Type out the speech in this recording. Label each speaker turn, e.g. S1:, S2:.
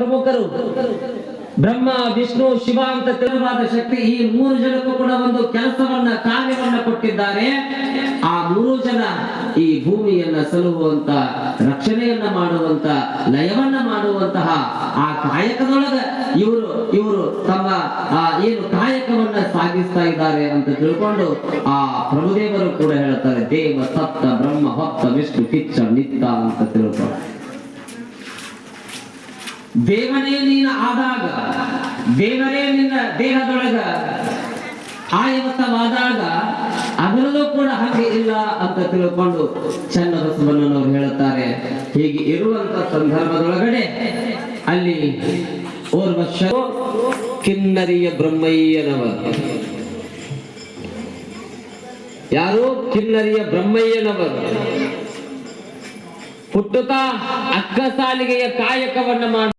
S1: ಪ್ರಮುಖರು. ಬ್ರಹ್ಮ, ವಿಷ್ಣು, ಶಿವ ಅಂತ ತಿಳುವಾದ ಶಕ್ತಿ ಈ ಮೂರು ಜನಕ್ಕೂ ಕೂಡ ಒಂದು ಕೆಲಸವನ್ನ, ಕಾರ್ಯವನ್ನ ಕೊಟ್ಟಿದ್ದಾರೆ. ಆ ಮೂರು ಜನ ಈ ಭೂಮಿಯನ್ನ ಸಲುವಂತ ರಕ್ಷಣೆಯನ್ನ ಮಾಡುವಂತ, ಲಯವನ್ನ ಮಾಡುವಂತಹ ಆ ಕಾಯಕದೊಳಗ ಇವರು ಇವರು ತಮ್ಮ, ಆ, ಏನು ಕಾಯಕವನ್ನ ಸಾಗಿಸ್ತಾ ಇದ್ದಾರೆ ಅಂತ ತಿಳ್ಕೊಂಡು ಆ ಪ್ರಭುದೇವರು ಕೂಡ ಹೇಳ್ತಾರೆ, ದೇವ, ಸಪ್ತ, ಬ್ರಹ್ಮ ಹೊತ್ತ ವಿಷ್ಣು, ಕಿಚ್ಚ ನಿತ್ತ ಅಂತ ತಿಳ್ಕೊಂಡು. ದೇವನೇ ನೀನು ಆದಾಗ, ದೇವರೇ ನಿನ್ನ ದೇಹದೊಳಗ ಆಯವತ್ತವಾದಾಗ ಅದರಲ್ಲೂ ಕೂಡ ಹಾಗೆ ಇಲ್ಲ ಅಂತ ತಿಳ್ಕೊಂಡು ಚನ್ನಬಸವಣ್ಣನವರು ಹೇಳುತ್ತಾರೆ. ಹೀಗೆ ಇರುವಂತ ಸಂದರ್ಭದೊಳಗಡೆ ಅಲ್ಲಿ ಓರ್ವ ಕಿನ್ನರಿಯ ಬ್ರಹ್ಮಯ್ಯನವ ಯಾರು? ಕಿನ್ನರಿಯ ಬ್ರಹ್ಮಯ್ಯನವರು. ಹುಟ್ಟುತ್ತಾ ಅಕ್ಕ ಸಾಲಿಗೆಯ ಕಾಯಕವನ್ನ ಮಾಡಿ